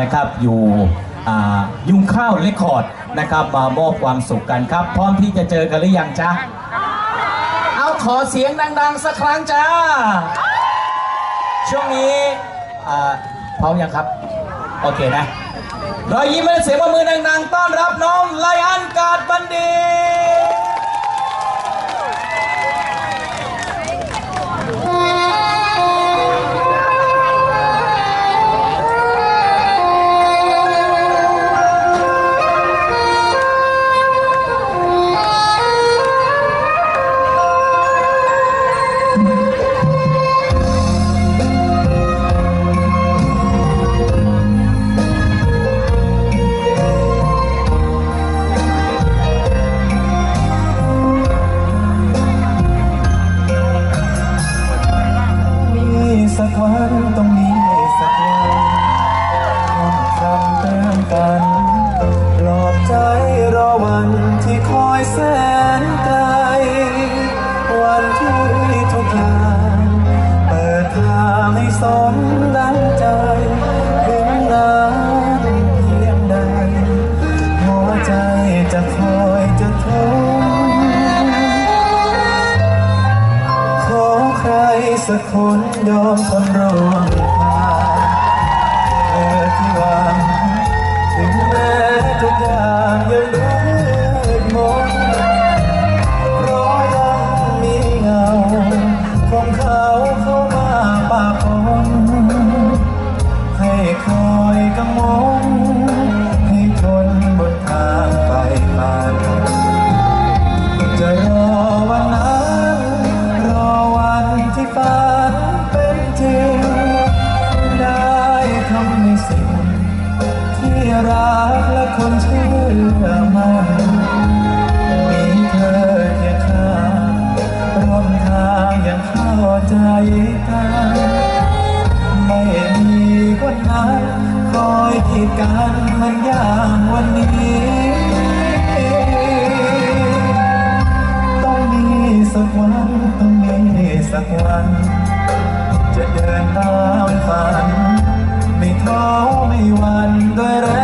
นะครับอยู่ยุงข้าวเรคคอร์ดนะครับมามอบความสุขกันครับ พร้อมที่จะเจอกันหรือยังจ๊ะ เอาขอเสียงดัง ๆ สักครั้งจ้า ช่วงนี้พร้อมยังครับ โอเคนะรอยยิ้มและเสียงมือดัง ๆ ต้อนรับน้องไลอันกาดบันดี สักคนยอมทนร่วมทางเธอที่หวังถึงแม้ทุก คอยกีดกันเหมันอย่างวันนี้ ต้องมีสักวัน ต้องมีสักวัน จะเดินตามฝัน ไม่ท้อไม่วันด้วยแรง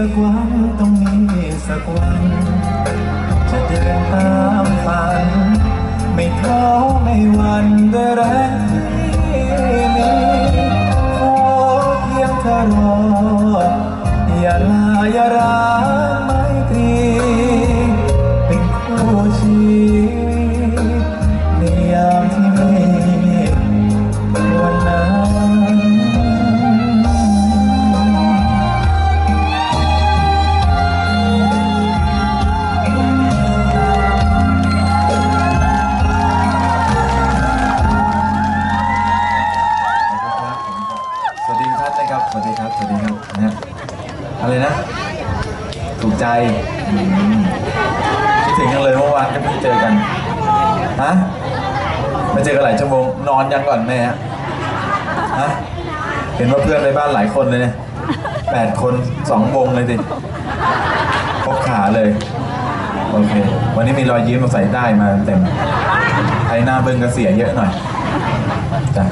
สักวันต้องมีสักวัน จะเดินตามฝัน ไม่ท้อไม่หวันด้วยแรงที่มีขอเพียงเธอรออย่าลาอย่าร้างไมตรีเป็นคู่ชีวิ อะไรนะ ถูกใจอืมคิดถึงกันเลยเมื่อวานก็เพิ่งเจอกัน ฮะมาเจอกันหลายชั่วโมง นอนยังก่อนแม่ฮะฮะ เห็นว่าเพื่อนในบ้านหลายคนเลยเนี่ยแปดคนสองวงเลยดิครบขาเลย โอเค วันนี้มีรอยยิ้มมาใส่ได้มาเต็ม ไอ้หน้าเบิ้งก็เสียเยอะหน่อยจ้ะ